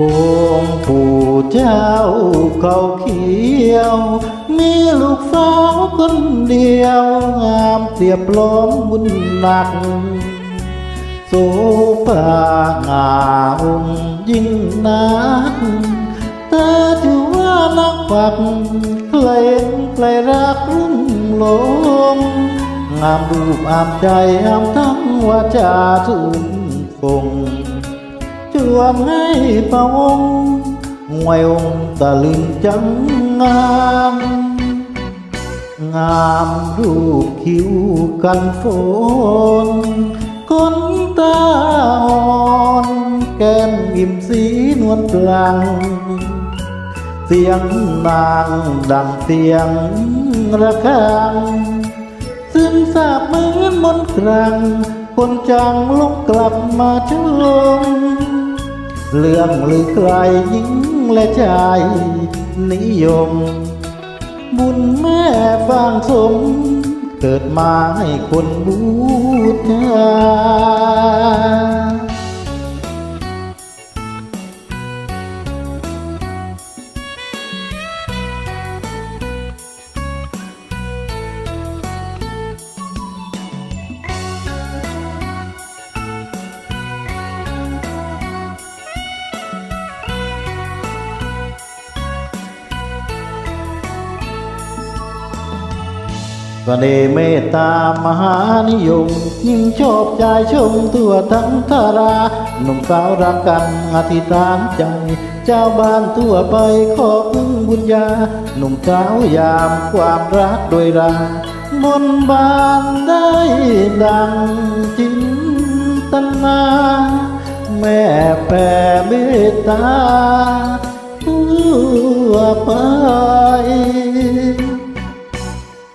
องค์ปู่เจ้าเขาเขียว มีลูกสาวคนเดียว งามเสียบล้อมบุญหนักโสภางามยิ่งนักเธอถือว่านักฝักใครใครรักรุ่งหลงงามรูปอามใจอามทั้งว่าจาทุนคง จวมให้พระองค์หวยองค์ตะลึงจังงาม งามรูปคิ้วกันฝนคนตาอ่อนแก้มยิ้มสีนวลปลัง เสียงนางดังเสียงระฆังซึมซาบเหมือนมนต์ครัง คนจังลงกลับมาชม เรื่องลือไกลหญิงและชายนิยม บุญแม่ฟางสม เกิดมาให้คนบูชา สน่ห์เมตตามหานิยม ยิ่งชอบใจชมทั่วทั้งทาราหนุ่มสาวรักกันอธิษฐานใจ เจ้าบ้านทั่วไปขอพึ่งบุญญา หนุ่มสาวยามความรักโดยรามนบานได้ดังจินตนา แม่แผ่เมตตาทั่วไป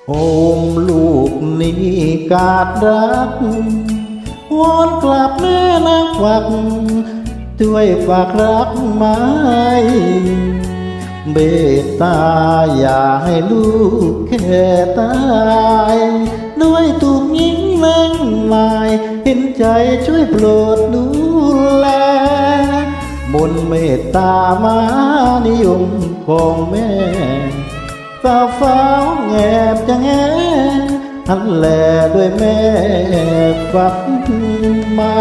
โอมลูกนี้กาดรักวอนกลับแม่นางฝักช่วยฝากรักไม้เบตตาอย่าให้ลูกแค่ตาย ด้วยถูกยิงแรงหมายเห็นใจช่วยโปรดดูแลบนเมตตามานิยมของแม่ สาวสาวแงบจะแงหันแลด้วยแม่กลับมา